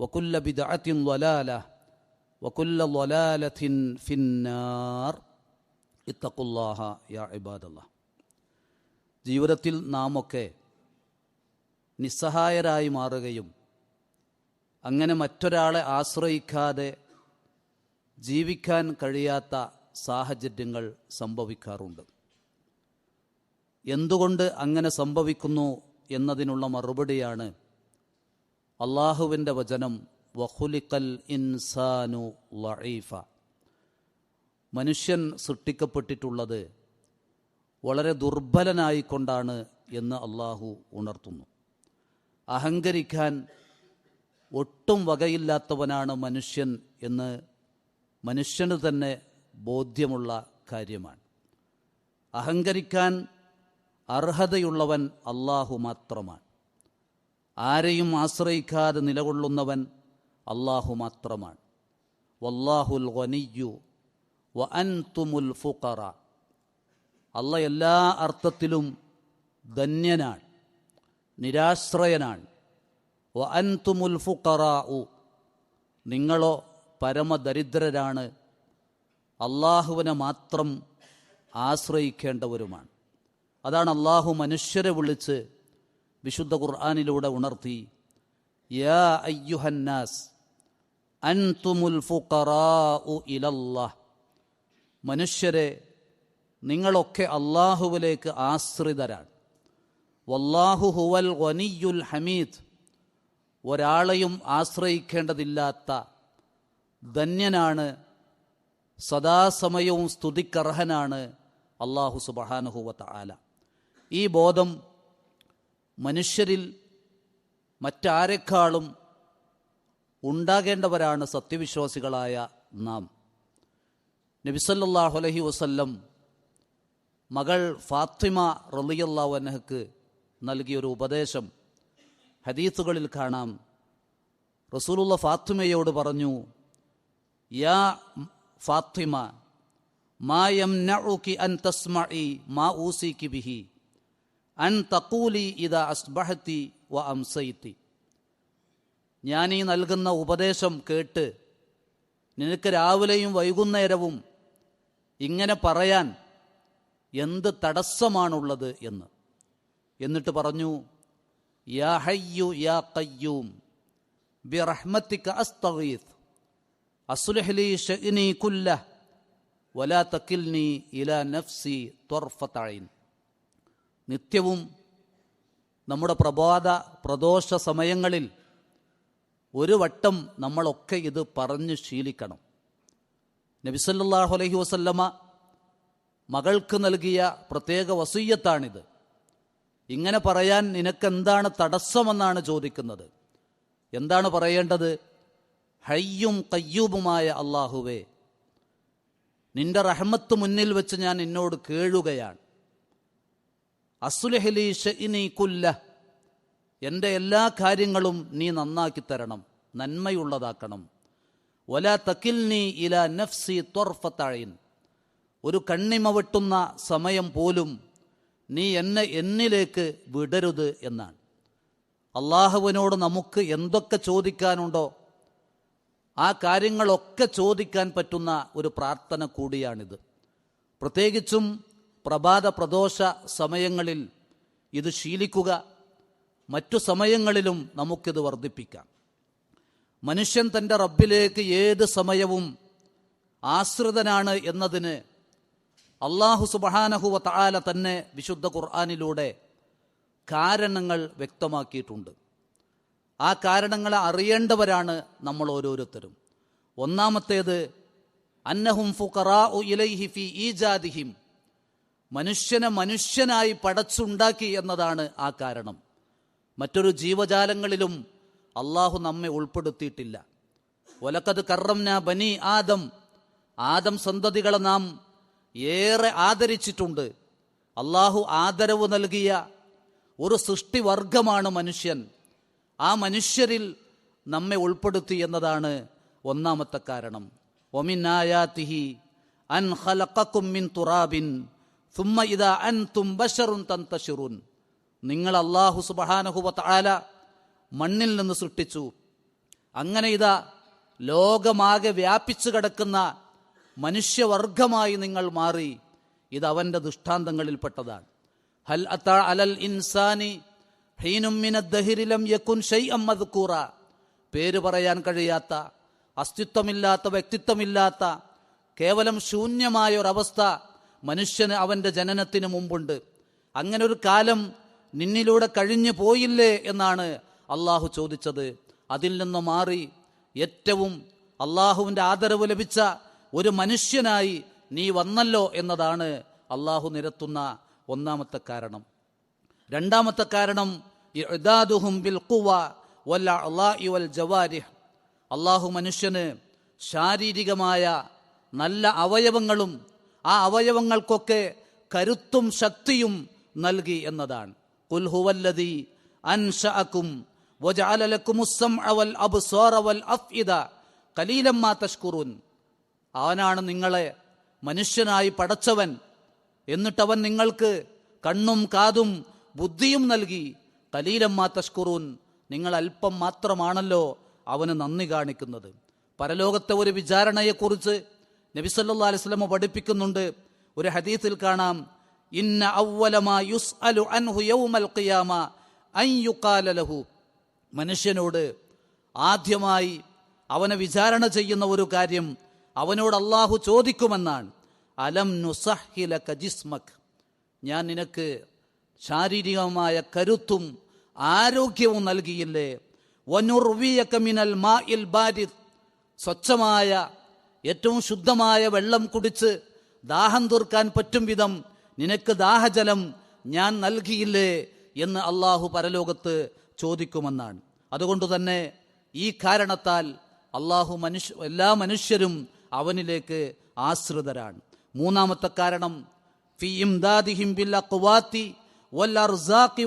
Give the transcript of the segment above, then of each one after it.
വക്കുല്ല ബിദഅത്തിൻ في النار. اتقوا ഫിന്നാർ يا യാ الله. ജീവിതത്തിൽ നാം ഒക്കെ നിസ്സഹായരായി മാറുകയും അങ്ങനെ മറ്റൊരാളെ ആശ്രയിക്കാതെ ജീവിക്കാൻ കഴിയാത്ത സാഹചര്യങ്ങൾ സംഭവിക്കാറുണ്ട്. എന്തുകൊണ്ട് അങ്ങനെ സംഭവിക്കുന്നു എന്നതിനുള്ള മറുപടിയാണ് അള്ളാഹുവിന്റെ വചനം വഹുലിക്കൽ ഇൻസാനു ലഈഫ. മനുഷ്യൻ സൃഷ്ടിക്കപ്പെട്ടിട്ടുള്ളത് വളരെ ദുർബലനായിക്കൊണ്ടാണ് എന്ന് അള്ളാഹു ഉണർത്തുന്നു. അഹങ്കരിക്കാൻ ഒട്ടും വകയില്ലാത്തവനാണ് മനുഷ്യൻ എന്ന് മനുഷ്യന് തന്നെ ബോധ്യമുള്ള കാര്യമാണ്. അഹങ്കരിക്കാൻ അർഹതയുള്ളവൻ അള്ളാഹു മാത്രമാണ്. ആരെയും ആശ്രയിക്കാതെ നിലകൊള്ളുന്നവൻ അള്ളാഹു മാത്രമാണ്. വല്ലാഹുൽ വനിയു വ അൻതുമുൽ ഫുഖറ. അല്ല എല്ലാ അർത്ഥത്തിലും ധന്യനാണ് നിരാശ്രയനാണ്. വ അൻതുമുൽ ഫുഖറ നിങ്ങളോ പരമദരിദ്രരാണ് അള്ളാഹുവിനെ മാത്രം ആശ്രയിക്കേണ്ടവരുമാണ്. അതാണ് അള്ളാഹു മനുഷ്യരെ വിളിച്ച് വിശുദ്ധ ഖുർആാനിലൂടെ ഉണർത്തി യാ അയ്യുഹന്നാസ് ഫുഖറാഉ മനുഷ്യരെ നിങ്ങളൊക്കെ അള്ളാഹുവിലേക്ക് ആശ്രിതരാണ്. വല്ലാഹു ഹുവൽ വനിയുൽ ഹമീദ്. ഒരാളെയും ആശ്രയിക്കേണ്ടതില്ലാത്ത ധന്യനാണ് സദാസമയവും സ്തുതിക്കർഹനാണ് അള്ളാഹു സുബഹാനുഹുവത്ത ആല ഈ ബോധം മനുഷ്യരിൽ മറ്റാരെക്കാളും ഉണ്ടാകേണ്ടവരാണ് സത്യവിശ്വാസികളായ നാം. നബിസല്ലാഹു അലഹി വസല്ലം മകൾ ഫാത്തിമ റലിയല്ലാഹു അനഹക്ക് നൽകിയൊരു ഉപദേശം ഹദീസുകളിൽ കാണാം. റസൂലുള്ള ഫാത്തിമയോട് പറഞ്ഞു യാ ഫാത്തിമ മാ യം നഉകി അൻ തസ്മഈ മാ ഊസികി ബിഹി. അൻ തക്കൂലി ഇത അസ്ബഹത്തി വ അംസൈത്തി. ഞാൻ ഈ നൽകുന്ന ഉപദേശം കേട്ട് നിനക്ക് രാവിലെയും വൈകുന്നേരവും ഇങ്ങനെ പറയാൻ എന്ത് തടസ്സമാണുള്ളത് എന്ന്. എന്നിട്ട് പറഞ്ഞു യാ ഹയ്യു യാ കയ്യൂം ബി റഹ്മത്തിക്ക് അസ്തഗീത്ത് അസുലഹലി ഷഇനി കുല്ല വലാ തക്കിൽനി ഇല നഫ്സി ത്വർഫത്തൈൻ നിത്യവും നമ്മുടെ പ്രഭാത പ്രദോഷ സമയങ്ങളിൽ ഒരു വട്ടം നമ്മളൊക്കെ ഇത് പറഞ്ഞ് ശീലിക്കണം. നബിസല്ലാഹു അലഹി വസല്ലമ മകൾക്ക് നൽകിയ പ്രത്യേക വസൂയത്താണിത്. ഇങ്ങനെ പറയാൻ നിനക്കെന്താണ് തടസ്സമെന്നാണ് ചോദിക്കുന്നത്. എന്താണ് പറയേണ്ടത്? ഹയ്യും കയ്യൂബുമായ അള്ളാഹുവേ നിന്റെ റഹ്മത്ത് മുന്നിൽ വെച്ച് ഞാൻ നിന്നോട് കേഴുകയാണ്. അസുലഹലി എന്റെ എല്ലാ കാര്യങ്ങളും നീ നന്നാക്കി തരണം നന്മയുള്ളതാക്കണം. വല തക്കിൽനി ഇല നഫ്സി തൊർഫത്തഴയിൻ ഒരു കണ്ണിമ വെട്ടുന്ന സമയം പോലും നീ എന്നെ എന്നിലേക്ക് വിടരുത് എന്നാണ്. അള്ളാഹുവിനോട് നമുക്ക് എന്തൊക്കെ ചോദിക്കാനുണ്ടോ ആ കാര്യങ്ങളൊക്കെ ചോദിക്കാൻ പറ്റുന്ന ഒരു പ്രാർത്ഥന കൂടിയാണിത്. പ്രത്യേകിച്ചും പ്രഭാത പ്രദോഷ സമയങ്ങളിൽ ഇത് ശീലിക്കുക. മറ്റു സമയങ്ങളിലും നമുക്കിത് വർദ്ധിപ്പിക്കാം. മനുഷ്യൻ തന്റെ റബ്ബിലേക്ക് ഏത് സമയവും ആശ്രിതനാണ് എന്നതിന് അള്ളാഹു സുബഹാനഹുവ താല തന്നെ വിശുദ്ധ ഖുർആാനിലൂടെ കാരണങ്ങൾ വ്യക്തമാക്കിയിട്ടുണ്ട്. ആ കാരണങ്ങളെ അറിയേണ്ടവരാണ് നമ്മൾ ഓരോരുത്തരും. ഒന്നാമത്തേത് അന്നഹും ഫുഖറാ ഇലൈഹി ഫി ഈജാദിഹിം. മനുഷ്യനെ മനുഷ്യനായി പടച്ചുണ്ടാക്കി എന്നതാണ് ആ കാരണം. മറ്റൊരു ജീവജാലങ്ങളിലും അള്ളാഹു നമ്മെ ഉൾപ്പെടുത്തിയിട്ടില്ല. ഒലക്കത് കറംന ബനി ആദം. ആദം സന്തതികളെ നാം ഏറെ ആദരിച്ചിട്ടുണ്ട്. അള്ളാഹു ആദരവ് നൽകിയ ഒരു സൃഷ്ടിവർഗമാണ് മനുഷ്യൻ. ആ മനുഷ്യരിൽ നമ്മെ ഉൾപ്പെടുത്തി എന്നതാണ് ഒന്നാമത്തെ കാരണം. ഒമിൻ ആയാത്തിഹി അൻ ഹലക്കും തുറാബിൻ. സുമ്മ ഇതാ അൻ തുംബഷറുൻ തന്തഷിറുൻ നിങ്ങൾ അള്ളാഹു സുബഹാനഹുവ താല മണ്ണിൽ നിന്ന് സൃഷ്ടിച്ചു. അങ്ങനെ ഇതാ ലോകമാകെ വ്യാപിച്ചു കിടക്കുന്ന മനുഷ്യവർഗമായി നിങ്ങൾ മാറി. ഇത് അവന്റെ ദൃഷ്ടാന്തങ്ങളിൽപ്പെട്ടതാണ്. ഹൽ അലൽ ഇൻസാനി ഹീനുമിനദ്ദഹിരിലം യക്കുൻ ഷൈ അമ്മദ്കൂറ പേര് പറയാൻ കഴിയാത്ത അസ്തിത്വമില്ലാത്ത വ്യക്തിത്വമില്ലാത്ത കേവലം ശൂന്യമായ ഒരവസ്ഥ മനുഷ്യന് അവന്റെ ജനനത്തിന് മുമ്പുണ്ട്. അങ്ങനെ ഒരു കാലം നിന്നിലൂടെ കഴിഞ്ഞു പോയില്ലേ എന്നാണ് അള്ളാഹു ചോദിച്ചത്. അതിൽ നിന്ന് മാറി ഏറ്റവും അള്ളാഹുവിന്റെ ആദരവ് ലഭിച്ച ഒരു മനുഷ്യനായി നീ വന്നല്ലോ എന്നതാണ് അള്ളാഹു നിരത്തുന്ന ഒന്നാമത്തെ കാരണം. രണ്ടാമത്തെ കാരണം അള്ളാഹു മനുഷ്യന് ശാരീരികമായ നല്ല അവയവങ്ങളും ആ അവയവങ്ങൾക്കൊക്കെ കരുത്തും ശക്തിയും നൽകി എന്നതാണ്. വൽ അഫ്ഇദ. തഷ്കുറുൻ. അവനാണ് നിങ്ങളെ മനുഷ്യനായി പടച്ചവൻ. എന്നിട്ടവൻ നിങ്ങൾക്ക് കണ്ണും കാതും ബുദ്ധിയും നൽകി. കലീലമ്മാ തഷ്കുറൂൻ നിങ്ങൾ അല്പം മാത്രമാണല്ലോ അവന് നന്ദി കാണിക്കുന്നത്. പരലോകത്തെ ഒരു വിചാരണയെക്കുറിച്ച് നബിസല്ലാ അലിസ്ലമ പഠിപ്പിക്കുന്നുണ്ട്. ഒരു ഹദീത്തിൽ കാണാം. ഇന്ന അവലമാ അലു അൻഹു യൗമൽ ഖിയാമ അൻ മനുഷ്യനോട് ആദ്യമായി അവനെ വിചാരണ ചെയ്യുന്ന ഒരു കാര്യം അവനോട് അള്ളാഹു ചോദിക്കുമെന്നാണ്. അലം നുസഹില ജിസ്മക്. ഞാൻ നിനക്ക് ശാരീരികമായ കരുത്തും ആരോഗ്യവും നൽകിയില്ലേ? വനുർവിയക മാ ഇൽ ബാരിദ്. സ്വച്ഛമായ ഏറ്റവും ശുദ്ധമായ വെള്ളം കുടിച്ച് ദാഹം തീർക്കാൻ പറ്റും വിധം നിനക്ക് ദാഹജലം ഞാൻ നൽകിയില്ലേ എന്ന് അള്ളാഹു പരലോകത്ത് ചോദിക്കുമെന്നാണ്. അതുകൊണ്ട് തന്നെ ഈ കാരണത്താൽ അള്ളാഹു മനുഷ്യ എല്ലാ മനുഷ്യരും അവനിലേക്ക് ആശ്രിതരാണ്. മൂന്നാമത്തെ കാരണം ഫി ബിൽ അഖ്വാത്തി വൽ അർസാഖി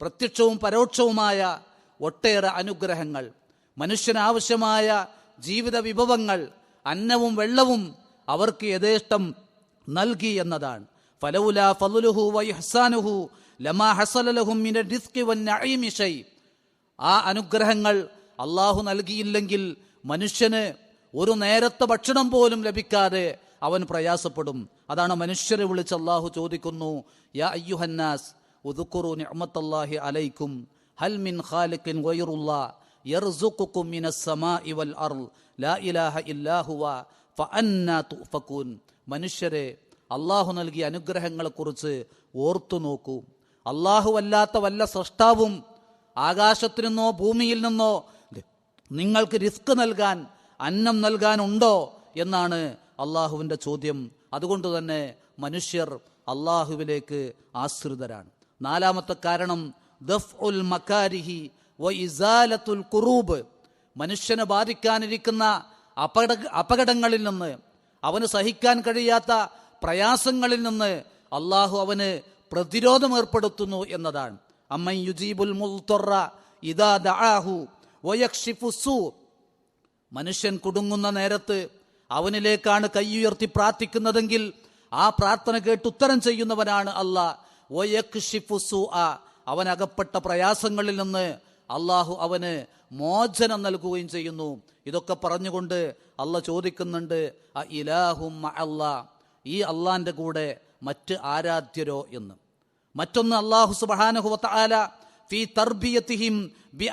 പ്രത്യക്ഷവും പരോക്ഷവുമായ ഒട്ടേറെ അനുഗ്രഹങ്ങൾ. മനുഷ്യന് ആവശ്യമായ ജീവിത വിഭവങ്ങൾ അന്നവും വെള്ളവും അവർക്ക് യഥേഷ്ടം നൽകി എന്നതാണ്. ഫലൗല ഫലുലുഹു വൈഹസാനുഹു ലമാ ഹസലലഹും മിന റിസ്കി വൻ നഈമി ഷൈ. ആ അനുഗ്രഹങ്ങൾ അള്ളാഹു നൽകിയില്ലെങ്കിൽ മനുഷ്യന് ഒരു നേരത്തെ ഭക്ഷണം പോലും ലഭിക്കാതെ അവൻ പ്രയാസപ്പെടും. അതാണ് മനുഷ്യരെ വിളിച്ച് അള്ളാഹു ചോദിക്കുന്നു യാ അയ്യുഹന്നാസ് ഉദുക്കുറു നിഅമത്തല്ലാഹി അലൈക്കും ഹൽ മിൻ ഖാലിഖിൻ ഗൈറുല്ലാ? മനുഷ്യരെ അള്ളാഹു നൽകിയ അനുഗ്രഹങ്ങളെ കുറിച്ച് ഓർത്തു നോക്കൂ. അള്ളാഹു അല്ലാത്ത വല്ല സൃഷ്ടാവും ആകാശത്തു നിന്നോ ഭൂമിയിൽ നിന്നോ നിങ്ങൾക്ക് റിസ്ക് നൽകാൻ അന്നം നൽകാനുണ്ടോ എന്നാണ് അള്ളാഹുവിന്റെ ചോദ്യം. അതുകൊണ്ട് തന്നെ മനുഷ്യർ അള്ളാഹുവിലേക്ക് ആശ്രിതരാണ്. നാലാമത്തെ കാരണം ദഫ് ഉൽ മക്കാരിഹി ഇസാലത്തുൽ കുറൂബ് മനുഷ്യനെ ബാധിക്കാനിരിക്കുന്ന അപകട അപകടങ്ങളിൽ നിന്ന് അവന് സഹിക്കാൻ കഴിയാത്ത പ്രയാസങ്ങളിൽ നിന്ന് അള്ളാഹു അവന് പ്രതിരോധം ഏർപ്പെടുത്തുന്നു എന്നതാണ്. യുജീബുൽ ഇദാ മനുഷ്യൻ കുടുങ്ങുന്ന നേരത്ത് അവനിലേക്കാണ് കൈയുയർത്തി പ്രാർത്ഥിക്കുന്നതെങ്കിൽ ആ പ്രാർത്ഥന കേട്ട് ഉത്തരം ചെയ്യുന്നവനാണ് അള്ളാഹ് അവൻ അകപ്പെട്ട പ്രയാസങ്ങളിൽ നിന്ന് അള്ളാഹു അവന് മോചനം നൽകുകയും ചെയ്യുന്നു. ഇതൊക്കെ പറഞ്ഞുകൊണ്ട് അല്ല ചോദിക്കുന്നുണ്ട് അ ഇലാഹും അല്ലാ ഈ അള്ളാന്റെ കൂടെ മറ്റ് ആരാധ്യരോ എന്ന്. മറ്റൊന്ന് അള്ളാഹു സുബാനഹുല ഫി തർബിയത്തിഹിം ബി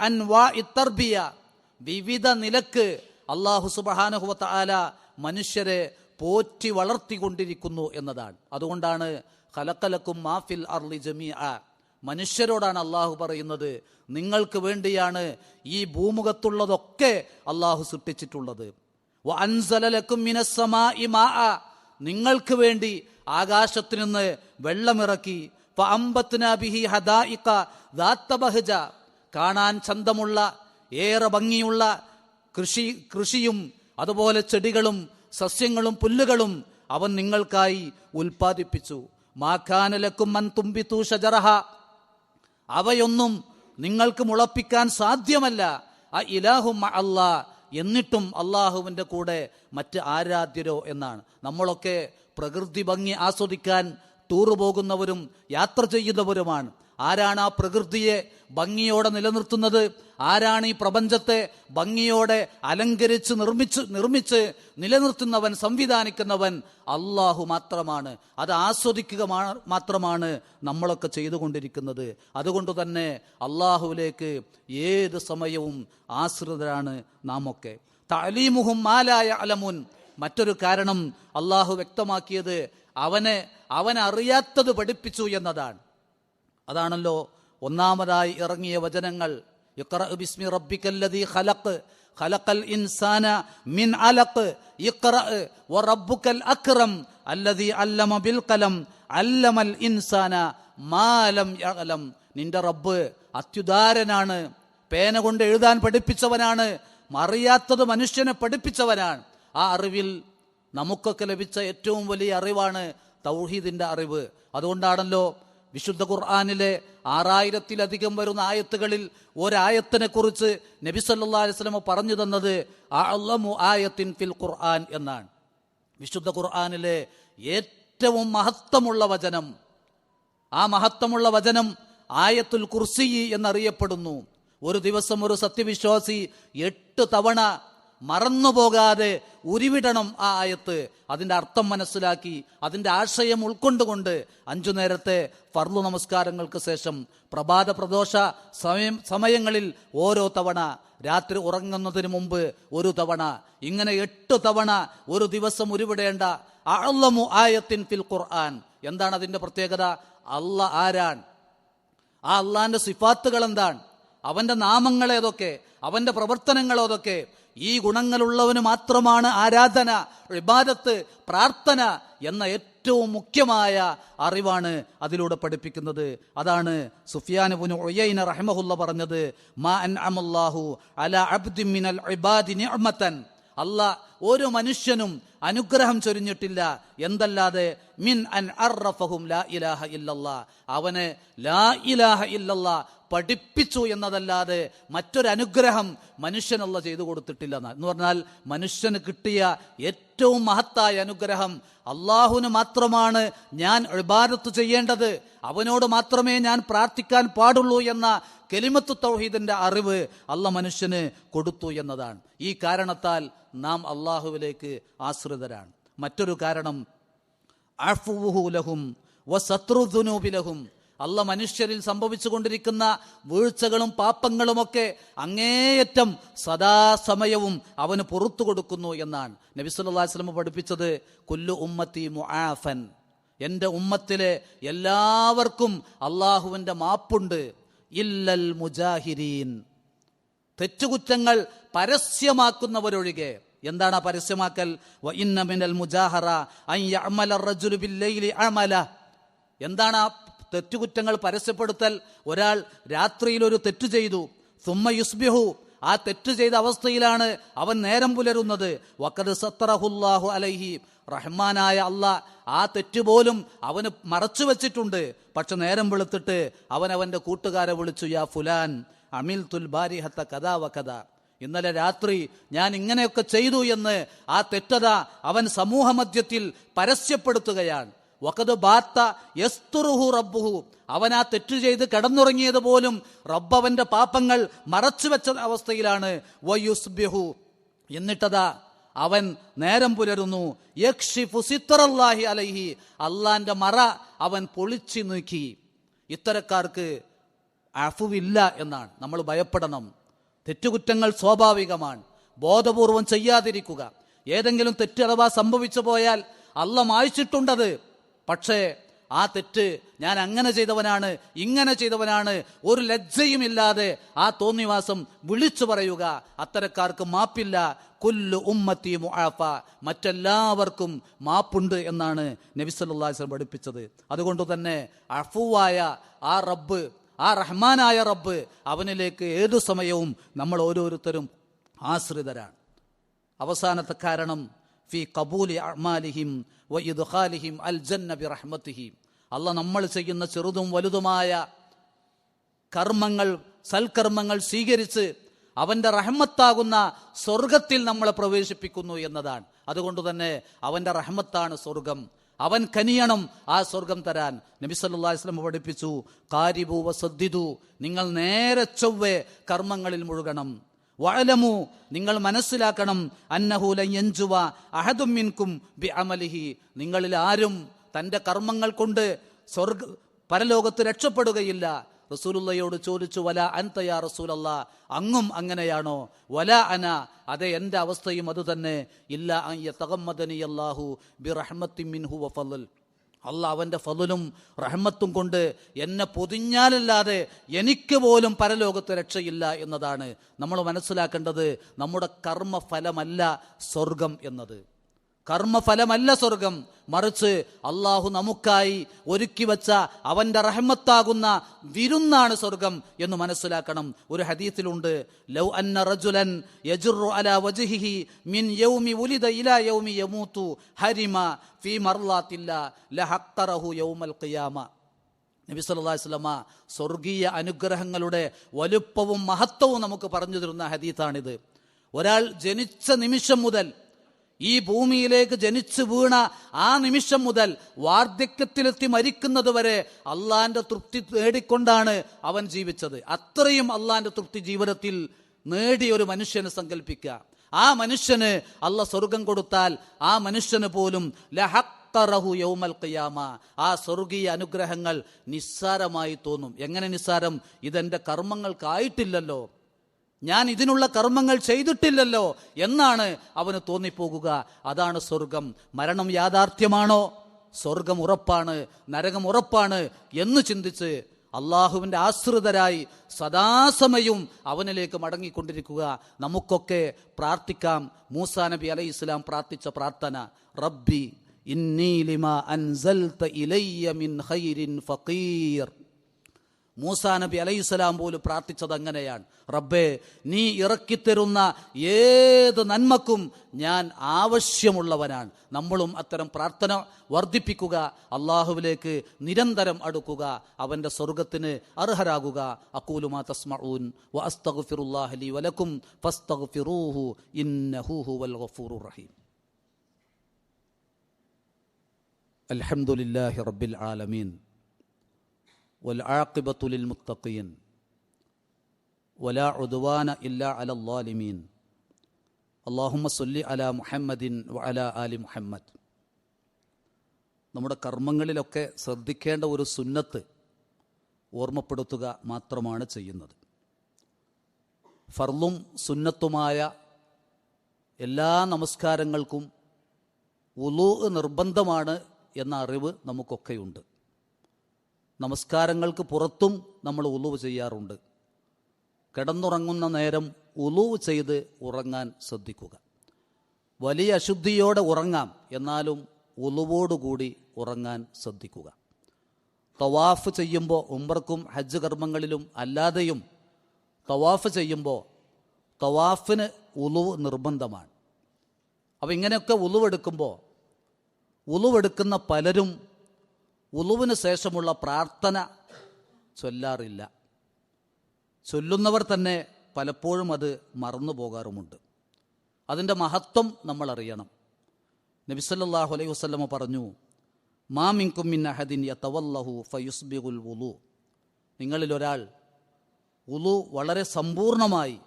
വിവിധ നിലയ്ക്ക് അള്ളാഹു സുബാനഹുവത്ത ആല മനുഷ്യരെ പോറ്റി വളർത്തിക്കൊണ്ടിരിക്കുന്നു എന്നതാണ്. അതുകൊണ്ടാണ് ഖലക്കലക്കും മാഫിൽ അർലി ജമീ മനുഷ്യരോടാണ് അള്ളാഹു പറയുന്നത് നിങ്ങൾക്ക് വേണ്ടിയാണ് ഈ ഭൂമുഖത്തുള്ളതൊക്കെ അള്ളാഹു സൃഷ്ടിച്ചിട്ടുള്ളത്. അൻസലലക്കും. നിങ്ങൾക്ക് വേണ്ടി ആകാശത്തു നിന്ന് വെള്ളമിറക്കി കാണാൻ ചന്തമുള്ള ഏറെ ഭംഗിയുള്ള കൃഷി കൃഷിയും അതുപോലെ ചെടികളും സസ്യങ്ങളും പുല്ലുകളും അവൻ നിങ്ങൾക്കായി ഉൽപ്പാദിപ്പിച്ചു. മാഖാനലക്കും മൻ തുമ്പിത്തു ഷജറഹ അവയൊന്നും നിങ്ങൾക്ക് മുളപ്പിക്കാൻ സാധ്യമല്ല. ആ ഇലാഹു അല്ലാ. എന്നിട്ടും അള്ളാഹുവിന്റെ കൂടെ മറ്റ് ആരാധ്യരോ എന്നാണ്. നമ്മളൊക്കെ പ്രകൃതി ഭംഗി ആസ്വദിക്കാൻ ടൂർ പോകുന്നവരും യാത്ര ചെയ്യുന്നവരുമാണ്. ആരാണ് ആ പ്രകൃതിയെ ഭംഗിയോടെ നിലനിർത്തുന്നത്? ആരാണ് ഈ പ്രപഞ്ചത്തെ ഭംഗിയോടെ അലങ്കരിച്ച് നിർമ്മിച്ച് നിർമ്മിച്ച് നിലനിർത്തുന്നവൻ സംവിധാനിക്കുന്നവൻ? അള്ളാഹു മാത്രമാണ്. അത് ആസ്വദിക്കുക മാത്രമാണ് നമ്മളൊക്കെ ചെയ്തുകൊണ്ടിരിക്കുന്നത്. അതുകൊണ്ട് തന്നെ അള്ളാഹുവിലേക്ക് ഏത് സമയവും ആശ്രിതരാണ് നാം ഒക്കെ തലീമുഹും മാലായ അലമുൻ മറ്റൊരു കാരണം അള്ളാഹു വ്യക്തമാക്കിയത് അവനെ അവനറിയാത്തത് പഠിപ്പിച്ചു എന്നതാണ്. അതാണല്ലോ ഒന്നാമതായി ഇറങ്ങിയ വചനങ്ങൾ. ബിസ്മി ഖലഖൽ ഇൻസാന മിൻ അല്ലമ ബിൽ അല്ലമൽ ഇൻസാന മാലം യഅലം. നിന്റെ റബ്ബ് അത്യുദാരനാണ്. പേന കൊണ്ട് എഴുതാൻ പഠിപ്പിച്ചവനാണ്. അറിയാത്തത് മനുഷ്യനെ പഠിപ്പിച്ചവനാണ്. ആ അറിവിൽ നമുക്കൊക്കെ ലഭിച്ച ഏറ്റവും വലിയ അറിവാണ് തൗഹീദിന്റെ അറിവ്. അതുകൊണ്ടാണല്ലോ വിശുദ്ധ ഖുർആാനിലെ ആറായിരത്തിലധികം വരുന്ന ആയത്തുകളിൽ ഒരായത്തിനെ കുറിച്ച് നബി സല്ലാ അലിസ്ലമ പറഞ്ഞു തന്നത് ആയത്തിൻ ഫിൽ ഖുർആൻ എന്നാണ്. വിശുദ്ധ ഖുർആാനിലെ ഏറ്റവും മഹത്വമുള്ള വചനം. ആ മഹത്വമുള്ള വചനം ആയത്തുൽ കുർസി എന്നറിയപ്പെടുന്നു. ഒരു ദിവസം ഒരു സത്യവിശ്വാസി എട്ട് തവണ മറന്നുപോകാതെ ഉരുവിടണം ആ ആയത്ത് അതിന്റെ അർത്ഥം മനസ്സിലാക്കി അതിന്റെ ആശയം ഉൾക്കൊണ്ടുകൊണ്ട് അഞ്ചു നേരത്തെ ഫർളു നമസ്കാരങ്ങൾക്ക് ശേഷം പ്രഭാത പ്രദോഷ സമയം സമയങ്ങളിൽ ഓരോ തവണ രാത്രി ഉറങ്ങുന്നതിന് മുമ്പ് ഒരു തവണ ഇങ്ങനെ എട്ട് തവണ ഒരു ദിവസം ഉരുവിടേണ്ട അള്ളമു ആയത്തിൻ ഫിൽ ഖുർആൻ. എന്താണ് അതിന്റെ പ്രത്യേകത? അല്ല ആരാൻ ആ അള്ളാന്റെ സിഫാത്തുകൾ എന്താണ്? അവന്റെ നാമങ്ങൾ ഏതൊക്കെ? അവന്റെ പ്രവർത്തനങ്ങൾ ഏതൊക്കെ? ഈ ഗുണങ്ങളുള്ളവന് മാത്രമാണ് ആരാധന ഇബാദത്ത് പ്രാർത്ഥന എന്ന ഏറ്റവും മുഖ്യമായ അറിവാണ് അതിലൂടെ പഠിപ്പിക്കുന്നത്. അതാണ് ഒയ്യൈന റഹ്മഹുല്ല പറഞ്ഞത് മാ അൻ അമുല്ലാഹു അല മിനൽ ഇബാദി നിഅമതൻ. അല്ല ഒരു മനുഷ്യനും അനുഗ്രഹം ചൊരിഞ്ഞിട്ടില്ല. എന്തല്ലാതെ? മിൻ അൻ അർറഫഹും ലാ ഇലാഹ ഇല്ലല്ലാ. അവനെ ലാ ഇലാഹ ഇല്ലല്ല പഠിപ്പിച്ചു എന്നതല്ലാതെ മറ്റൊരനുഗ്രഹം മനുഷ്യനല്ല ചെയ്തു കൊടുത്തിട്ടില്ല എന്ന്. പറഞ്ഞാൽ മനുഷ്യന് കിട്ടിയ ഏറ്റവും മഹത്തായ അനുഗ്രഹം അള്ളാഹുവിന് മാത്രമാണ് ഞാൻ ഇബാദത്ത് ചെയ്യേണ്ടത്. അവനോട് മാത്രമേ ഞാൻ പ്രാർത്ഥിക്കാൻ പാടുള്ളൂ എന്ന കെലിമത്ത് തൗഹീദിന്റെ അറിവ് അല്ല മനുഷ്യന് കൊടുത്തു എന്നതാണ്. ഈ കാരണത്താൽ നാം അള്ളാഹുവിലേക്ക് ആശ്രിതരാണ്. മറ്റൊരു കാരണം അഫുവുഹുലഹും വസത്രുദുനൂബിലഹും അല്ല മനുഷ്യരിൽ സംഭവിച്ചുകൊണ്ടിരിക്കുന്ന വീഴ്ചകളും പാപ്പങ്ങളുമൊക്കെ അങ്ങേയറ്റം സദാസമയവും അവന് പുറത്തു കൊടുക്കുന്നു എന്നാണ്. നബി പഠിപ്പിച്ചത് കുല്ലു ഉമ്മത്തി മുആഫൻ. എന്റെ ഉമ്മത്തിലെ എല്ലാവർക്കും അള്ളാഹുവിന്റെ മാപ്പുണ്ട്. ഇല്ലൽ മുജാഹിരീൻ തെറ്റുകുറ്റങ്ങൾ പരസ്യമാക്കുന്നവരൊഴികെ എന്താണ് ആ പരസ്യമാക്കൽ ഇന്നമിനൽ മിനൽ മുജാഹറ അമല. എന്താണ് ആ തെറ്റുകുറ്റങ്ങൾ പരസ്യപ്പെടുത്തൽ? ഒരാൾ രാത്രിയിൽ ഒരു തെറ്റ് ചെയ്തു. സുമ്മ യുസ്ബിഹു. ആ തെറ്റ് ചെയ്ത അവസ്ഥയിലാണ് അവൻ നേരം പുലരുന്നത്. വക്കത് സത്തറഹുല്ലാഹു അലൈഹി. റഹ്മാനായ അല്ല ആ തെറ്റ് പോലും അവന് മറച്ചു വെച്ചിട്ടുണ്ട്. പക്ഷെ നേരം വെളുത്തിട്ട് അവൻ അവന്റെ കൂട്ടുകാരെ വിളിച്ചു യാ ഫുലാൻ അമിൽ തുൽ ബാരിഹത്ത വ കഥ ഇന്നലെ രാത്രി ഞാൻ ഇങ്ങനെയൊക്കെ ചെയ്തു എന്ന് ആ തെറ്റത അവൻ സമൂഹമധ്യത്തിൽ പരസ്യപ്പെടുത്തുകയാണ്. വക്കത് ബാത്ത യസ്തുറുഹു റബ്ബുഹു. അവൻ ആ തെറ്റ് ചെയ്ത് കിടന്നുറങ്ങിയത് പോലും റബ്ബവന്റെ പാപങ്ങൾ മറച്ചുവെച്ച അവസ്ഥയിലാണ്. വയുസ്ബ്യഹു എന്നിട്ടതാ അവൻ നേരം പുലരുന്നു. യക്ഷിഫു സിത്തറല്ലാഹി അലൈഹി. അള്ളാന്റെ മറ അവൻ പൊളിച്ചു നീക്കി. ഇത്തരക്കാർക്ക് അഫുവില്ല എന്നാണ്. നമ്മൾ ഭയപ്പെടണം. തെറ്റുകുറ്റങ്ങൾ സ്വാഭാവികമാണ്. ബോധപൂർവം ചെയ്യാതിരിക്കുക. ഏതെങ്കിലും തെറ്റ് അഥവാ സംഭവിച്ചു പോയാൽ അല്ല മായ്ച്ചിട്ടുണ്ടത്. പക്ഷേ ആ തെറ്റ് ഞാൻ അങ്ങനെ ചെയ്തവനാണ് ഇങ്ങനെ ചെയ്തവനാണ് ഒരു ലജ്ജയുമില്ലാതെ ആ തോന്നിവാസം വിളിച്ചു പറയുക. അത്തരക്കാർക്ക് മാപ്പില്ല. കുല്ലു ഉമ്മത്തി മുആഫ മറ്റെല്ലാവർക്കും മാപ്പുണ്ട് എന്നാണ് നബി സല്ലല്ലാഹു അലൈഹി വസല്ലം പഠിപ്പിച്ചത്. അതുകൊണ്ട് തന്നെ അഫുവായ ആ റബ്ബ് ആ റഹ്മാനായ റബ്ബ് അവനിലേക്ക് ഏതു സമയവും നമ്മൾ ഓരോരുത്തരും ആശ്രിതരാണ്. അവസാനത്തെ കാരണം ഫി കബൂലി അമാലിഹിം വ ഇദ്ഖാലിഹിം അൽ ജന്നബി റഹ്മത്തിഹിം. അല്ല നമ്മൾ ചെയ്യുന്ന ചെറുതും വലുതുമായ കർമ്മങ്ങൾ സൽക്കർമ്മങ്ങൾ സ്വീകരിച്ച് അവന്റെ റഹ്മത്താകുന്ന സ്വർഗത്തിൽ നമ്മളെ പ്രവേശിപ്പിക്കുന്നു എന്നതാണ്. അതുകൊണ്ട് തന്നെ അവന്റെ റഹ്മത്താണ് സ്വർഗം അവൻ കനിയണം ആ സ്വർഗം തരാൻ. നബി സല്ലാ വസ്ലം പഠിപ്പിച്ചു കാരിബു വസദ്ദിദു നിങ്ങൾ നേരെ ചൊവ്വേ കർമ്മങ്ങളിൽ മുഴുകണം. വഴലമു നിങ്ങൾ മനസ്സിലാക്കണം അന്നഹൂല യഞ്ചുവ അഹദുമിൻകും ബി അമലിഹി നിങ്ങളിൽ ആരും തന്റെ കർമ്മങ്ങൾ കൊണ്ട് സ്വർഗ പരലോകത്ത് രക്ഷപ്പെടുകയില്ല. റസൂലുള്ളയോട് ചോദിച്ചു വല അൻതയാ റസൂലല്ല? അങ്ങും അങ്ങനെയാണോ? വല അന. അതെ എന്റെ അവസ്ഥയും അതുതന്നെ ഇല്ല തകമ്മദനി അല്ലാഹു ബി റഹ്മത്തി മിൻഹു വഫൽ അല്ല അവന്റെ ഫലുലും റഹ്മത്തും കൊണ്ട് എന്നെ പൊതിഞ്ഞാലല്ലാതെ എനിക്ക് പോലും പരലോകത്ത് രക്ഷയില്ല എന്നതാണ്. നമ്മൾ മനസ്സിലാക്കേണ്ടത് നമ്മുടെ കർമ്മഫലമല്ല സ്വർഗം എന്നത്. കർമ്മഫലമല്ല സ്വർഗം. മറിച്ച് അള്ളാഹു നമുക്കായി ഒരുക്കി വച്ച അവന്റെ റഹ്മത്താകുന്ന വിരുന്നാണ് സ്വർഗം എന്ന് മനസ്സിലാക്കണം. ഒരു ഹദീസിലുണ്ട് ലൗ അന്ന റജുലൻ യജുറു അല മിൻ യൗമി യൗമി ഹരിമ ഫീ യൗമൽ ഖിയാമ. നബി സല്ലല്ലാഹു സ്വർഗീയ അനുഗ്രഹങ്ങളുടെ വലുപ്പവും മഹത്വവും നമുക്ക് പറഞ്ഞു തരുന്ന ഹദീത്താണിത് ഒരാൾ ജനിച്ച നിമിഷം മുതൽ ഈ ഭൂമിയിലേക്ക് ജനിച്ചു വീണ ആ നിമിഷം മുതൽ വാർദ്ധക്യത്തിലെത്തി മരിക്കുന്നത് വരെ അള്ളാന്റെ തൃപ്തി നേടിക്കൊണ്ടാണ് അവൻ ജീവിച്ചത്. അത്രയും അള്ളാന്റെ തൃപ്തി ജീവിതത്തിൽ നേടിയ ഒരു മനുഷ്യനെ സങ്കല്പിക്കുക ആ മനുഷ്യന് അല്ല സ്വർഗം കൊടുത്താൽ ആ മനുഷ്യന് പോലും ലഹഖറഹു യൗമൽ ഖിയാമ. ആ സ്വർഗീയ അനുഗ്രഹങ്ങൾ നിസ്സാരമായി തോന്നും. എങ്ങനെ നിസ്സാരം? ഇതെന്റെ കർമ്മങ്ങൾക്കായിട്ടില്ലല്ലോ. ഞാൻ ഇതിനുള്ള കർമ്മങ്ങൾ ചെയ്തിട്ടില്ലല്ലോ എന്നാണ് അവന് തോന്നിപ്പോകുക. അതാണ് സ്വർഗം. മരണം യാഥാർത്ഥ്യമാണോ? സ്വർഗം ഉറപ്പാണ് നരകം ഉറപ്പാണ് എന്ന് ചിന്തിച്ച് അള്ളാഹുവിന്റെ ആശ്രിതരായി സദാസമയവും അവനിലേക്ക് മടങ്ങിക്കൊണ്ടിരിക്കുക. നമുക്കൊക്കെ പ്രാർത്ഥിക്കാം. മൂസാ നബി അലൈഹി ഇസ്ലാം പ്രാർത്ഥിച്ച പ്രാർത്ഥന റബ്ബി ഇന്നീലിമ ലിമാ അൻസൽത ഇലയ്യ മിൻ ഖൈരിൻ ഫഖീർ. മൂസാ നബി അലൈഹിസ്സലാം പോലും പ്രാർത്ഥിച്ചത് അങ്ങനെയാണ്. റബ്ബേ നീ ഇറക്കിത്തരുന്ന ഏത് നന്മക്കും ഞാൻ ആവശ്യമുള്ളവനാണ്. നമ്മളും അത്തരം പ്രാർത്ഥന വർദ്ധിപ്പിക്കുക അള്ളാഹുവിലേക്ക് നിരന്തരം അടുക്കുക അവന്റെ സ്വർഗത്തിന് അർഹരാകുക. അക്കൂലുമാ തസ്മഊൻ വ അസ്തഗ്ഫിറുല്ലാഹി ലി വലക്കും ഫസ്തഗ്ഫിറൂഹു ഇന്നഹു ഹുവൽ ഗഫൂറുർ റഹീം. അൽഹംദുലില്ലാഹി റബ്ബിൽ ആലമീൻ. والعاقبة للمتقين ولا عدوان إلا على الظالمين اللهم صل على محمد وعلى آل محمد നമ്മുടെ കർമ്മങ്ങളിലൊക്കെ ശ്രദ്ധിക്കേണ്ട ഒരു സുന്നത്ത് ഓർമ്മപ്പെടുത്തുക മാത്രമാണ് ചെയ്യുന്നത് ഫർളും സുന്നത്തുമായ എല്ലാ നമസ്കാരങ്ങൾക്കും ഉലു നിർബന്ധമാണ് എന്ന അറിവ് നമുക്കൊക്കെയുണ്ട് നമസ്കാരങ്ങൾക്ക് പുറത്തും നമ്മൾ ഉളുവ് ചെയ്യാറുണ്ട്. കിടന്നുറങ്ങുന്ന നേരം ഉളുവ് ചെയ്ത് ഉറങ്ങാൻ ശ്രദ്ധിക്കുക. വലിയ അശുദ്ധിയോടെ ഉറങ്ങാം എന്നാലും ഉളുവോടുകൂടി ഉറങ്ങാൻ ശ്രദ്ധിക്കുക. തവാഫ് ചെയ്യുമ്പോൾ ഉംറക്കും ഹജ്ജ് കർമ്മങ്ങളിലും അല്ലാതെയും തവാഫ് ചെയ്യുമ്പോൾ തവാഫിന് ഉളുവ് നിർബന്ധമാണ്. അപ്പോൾ ഇങ്ങനെയൊക്കെ ഉളുവെടുക്കുമ്പോൾ ഉളുവെടുക്കുന്ന പലരും ഉളുവിന് ശേഷമുള്ള പ്രാർത്ഥന ചൊല്ലാറില്ല. ചൊല്ലുന്നവർ തന്നെ പലപ്പോഴും അത് മറന്നു പോകാറുമുണ്ട്. അതിന്റെ മഹത്വം നമ്മൾ അറിയണം നബിസല്ലാഹു അലൈഹി വസ്ലമ പറഞ്ഞു മാമിൻകും മിൻ അഹദിൻ യതവല്ലഹു ഫയുസ്ബിഗുൽ വുളു. നിങ്ങളിൽ ഒരാൾ ഉളു വളരെ സമ്പൂർണമായി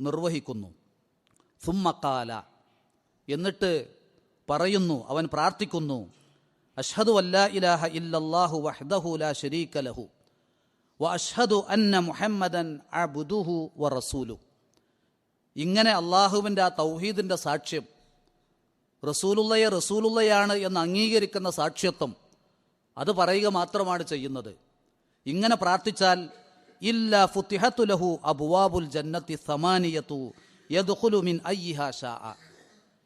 നിർവഹിക്കുന്നു. സുമ്മക്കാല എന്നിട്ട് പറയുന്നു അവൻ പ്രാർത്ഥിക്കുന്നു അഷ്ഹദു അല്ലാ ഇലാഹ ഇല്ലല്ലാഹു വഹ്ദഹു ലാ ശരീക ലഹു. വ അഷ്ഹദു അന്ന മുഹമ്മദൻ അബ്ദുഹു വ റസൂലു. ഇങ്ങനെ അള്ളാഹുവിന്റെ ആ തൗഹീദിന്റെ സാക്ഷ്യം റസൂലുള്ളയെ റസൂലുള്ളയാണ് എന്ന് അംഗീകരിക്കുന്ന സാക്ഷ്യത്വം അത് പറയുക മാത്രമാണ് ചെയ്യുന്നത്. ഇങ്ങനെ പ്രാർത്ഥിച്ചാൽ ഇല്ല ഫുത്തിഹത്തു ലഹു അബുവാബുൽ ജന്നത്തി സമാനിയത്തു യദ്ഖുലു മിൻ അയ്യിഹാ ഷാ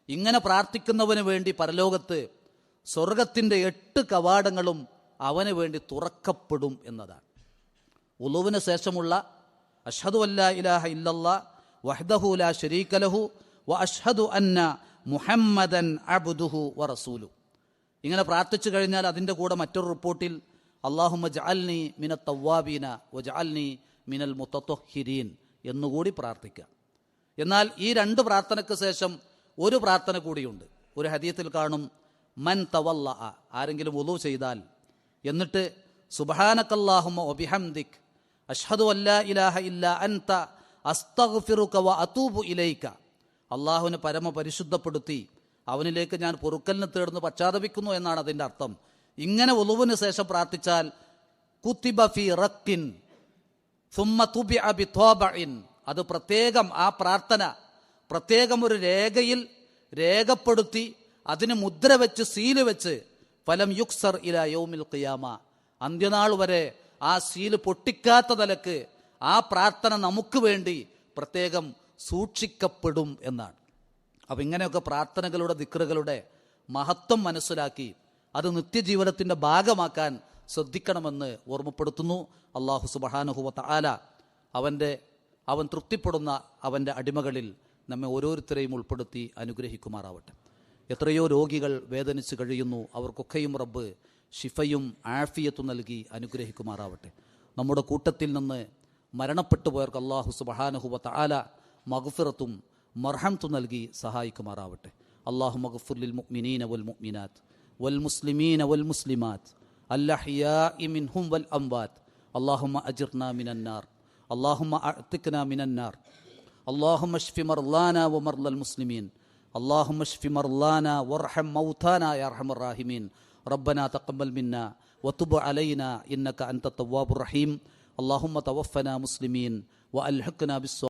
ഇങ്ങനെ പ്രാർത്ഥിക്കുന്നവന് വേണ്ടി പരലോകത്ത് സ്വർഗത്തിന്റെ എട്ട് കവാടങ്ങളും അവന് വേണ്ടി തുറക്കപ്പെടും എന്നതാണ്. ഉളുവിന് ശേഷമുള്ള അഷ്ഹദു അല്ലാ ഇലാഹ ഇല്ല വഹ്ദഹു ലാ വ അഷ്ഹദു അന്ന മുഹമ്മദൻ അബുദുഹു വ റസൂലു. ഇങ്ങനെ പ്രാർത്ഥിച്ചു കഴിഞ്ഞാൽ അതിന്റെ കൂടെ മറ്റൊരു റിപ്പോർട്ടിൽ അള്ളാഹുമ ജഅൽനി മിന തവ്വാബീന വ ജഅൽനി മിനൽ മുത്തത്തൊഹിരീൻ എന്നുകൂടി പ്രാർത്ഥിക്കാം എന്നാൽ ഈ രണ്ട് പ്രാർത്ഥനയ്ക്ക് ശേഷം ഒരു പ്രാർത്ഥന കൂടിയുണ്ട്. ഒരു ഹദീത്തിൽ കാണും മൻ തവല്ല ആരെങ്കിലും ഉളു ചെയ്താൽ. എന്നിട്ട് സുബഹാനക്കല്ലാഹുമ ഒബിഹംദിക് അഷ്ഹദു അല്ലാ ഇലാഹ ഇല്ല അൻത അസ്തഗ്ഫിറുക അതൂബു ഇലൈക. അള്ളാഹുവിനെ പരമപരിശുദ്ധപ്പെടുത്തി അവനിലേക്ക് ഞാൻ പൊറുക്കലിന് തേടുന്നു പശ്ചാത്തപിക്കുന്നു എന്നാണ് അതിന്റെ അർത്ഥം. ഇങ്ങനെ ഉളുവിന് ശേഷം പ്രാർത്ഥിച്ചാൽ കുത്തിബ ഫി റക്കിൻ അത് പ്രത്യേകം ആ പ്രാർത്ഥന പ്രത്യേകം ഒരു രേഖയിൽ രേഖപ്പെടുത്തി അതിന് മുദ്ര വെച്ച് സീൽ വെച്ച് ഫലം യുക്സർ ഇല യോമിൽ ഖിയാമ. അന്ത്യനാൾ വരെ ആ സീൽ പൊട്ടിക്കാത്ത നിലയ്ക്ക് ആ പ്രാർത്ഥന നമുക്ക് വേണ്ടി പ്രത്യേകം സൂക്ഷിക്കപ്പെടും എന്നാണ്. അപ്പം ഇങ്ങനെയൊക്കെ പ്രാർത്ഥനകളുടെ ദിക്റുകളുടെ മഹത്വം മനസ്സിലാക്കി അത് നിത്യജീവിതത്തിന്റെ ഭാഗമാക്കാൻ ശ്രദ്ധിക്കണമെന്ന് ഓർമ്മപ്പെടുത്തുന്നു. അള്ളാഹു സുബഹാനുഹുവത്ത ആല അവന്റെ അവൻ തൃപ്തിപ്പെടുന്ന അവന്റെ അടിമകളിൽ നമ്മെ ഓരോരുത്തരെയും ഉൾപ്പെടുത്തി അനുഗ്രഹിക്കുമാറാവട്ടെ. എത്രയോ രോഗികൾ വേദനിച്ച് കഴിയുന്നു. അവർക്കൊക്കെയും റബ്ബ് ഷിഫയും ആഫിയത്തും നൽകി അനുഗ്രഹിക്കുമാറാവട്ടെ. നമ്മുടെ കൂട്ടത്തിൽ നിന്ന് മരണപ്പെട്ടു പോയവർക്ക് അള്ളാഹു സുബഹാനഹുബ താല മഗ്ഫിറത്തും മർഹംത്തും നൽകി സഹായിക്കുമാറാവട്ടെ. അള്ളാഹു മഗ്ഫുർലിൽ മുഅ്മിനീന വൽ മുഅ്മിനാത്ത് വൽ മുസ്ലിമീൻ വൽ മുസ്ലിമാത്ത് അല്ലഹിയാഇ മിൻഹും വൽ അംബാത്ത് അള്ളാഹുമ്മ അജിർന മിനന്നാർ അള്ളാഹുമ്മ അഅ്തിക്ന മിനന്നാർ അള്ളാഹുമ്മ ഷ്ഫി മർലാന വ മർലൽ മുസ്ലിമീൻ. اللهم اشف مرضانا وارحم موتانا يا أرحم الراحمين. ربنا تقبل منا وتب علينا إنك أنت التواب الرحيم. اللهم توفنا مسلمين وألحقنا بالصالحين